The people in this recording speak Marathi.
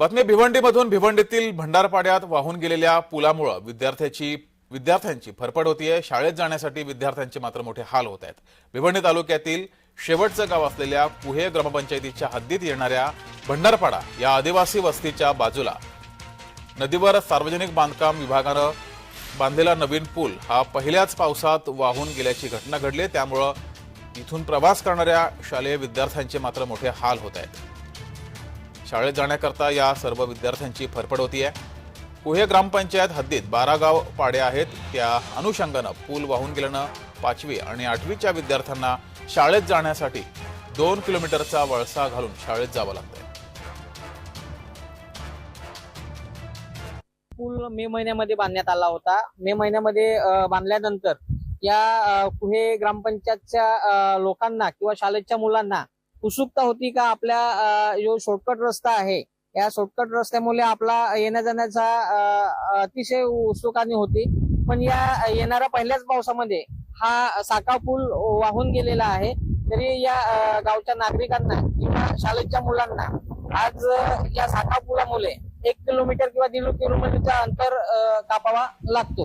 बातमी भिवंडीमधून भिवंडीतील भंडारपाड्यात वाहून गेलेल्या पुलामुळे विद्यार्थ्याची विद्यार्थ्यांची फरफड होतीये. शाळेत जाण्यासाठी विद्यार्थ्यांचे मात्र मोठे हाल होत आहेत भिवंडी तालुक्यातील शेवटचं गाव असलेल्या कुहे ग्रामपंचायतीच्या हद्दीत येणाऱ्या भंडारपाडा या आदिवासी वस्तीच्या बाजूला नदीवर सार्वजनिक बांधकाम विभागानं बांधलेला नवीन पूल हा पहिल्याच पावसात वाहून गेल्याची घटना घडली आहे. त्यामुळं इथून प्रवास करणाऱ्या शालेय विद्यार्थ्यांचे मात्र मोठे हाल होत आहेत शाळेत जाण्याकरता या सर्व विद्यार्थ्यांची फरफड होतीये. कुहे ग्रामपंचायत हद्दीत बारा गाव पाड्या आहेत. त्या अनुषंगानं पूल वाहून गेल्यानं पाचवी आणि आठवीच्या विद्यार्थ्यांना शाळेत जाण्यासाठी दोन किलोमीटरचा वळसा घालून शाळेत जावं लागतंय. पूल मे महिन्यामध्ये बांधण्यात आला होता. मे महिन्यामध्ये बांधल्यानंतर या कुहे ग्रामपंचायतच्या लोकांना किंवा शाळेच्या मुलांना उत्सुकता होती का आपल्या जो शॉर्टकट रस्ता आहे या शॉर्टकट रस्त्यामुळे आपला येण्या जाण्याचा अतिशय उत्सुकाने होती. पण या येणाऱ्या पहिल्याच पावसामध्ये हा साका पूल वाहून गेलेला आहे. तरी या गावच्या नागरिकांना किंवा शाळेच्या मुलांना आज या साका पुलामुळे एक किलोमीटर किंवा दीड किलोमीटरचा अंतर कापावा लागतो.